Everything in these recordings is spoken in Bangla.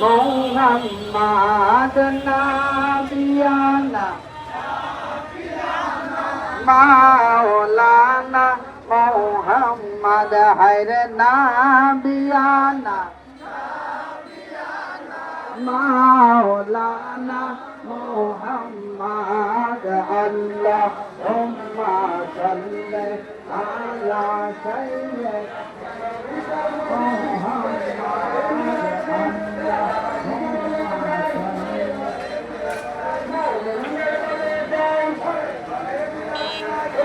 মোহাম্মদ নাবিয়ানা মাওলানা মোহাম্মদ হায়রে নাবিয়ানা মাওলানা মোহাম্মদ আল্লাহুম্মা সাল্লি আলা সাইয়্যিদিনা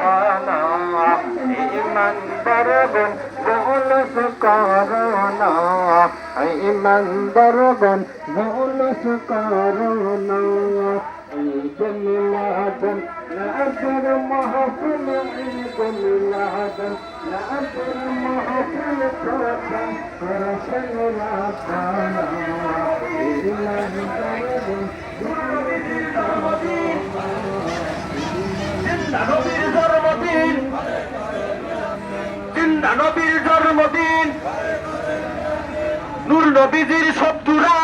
قنا إيمان درب بولس قارنا إيمان درب بولس قارنا عيد ميلاد নবীর জন্মদিন। নূর নবীজির শত্রুরা।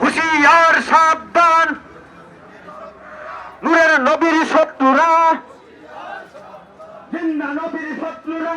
হুশিয়ার সাবধান। নূরের নবীর শত্রুরা। জিন্দা নবীর শত্রুরা।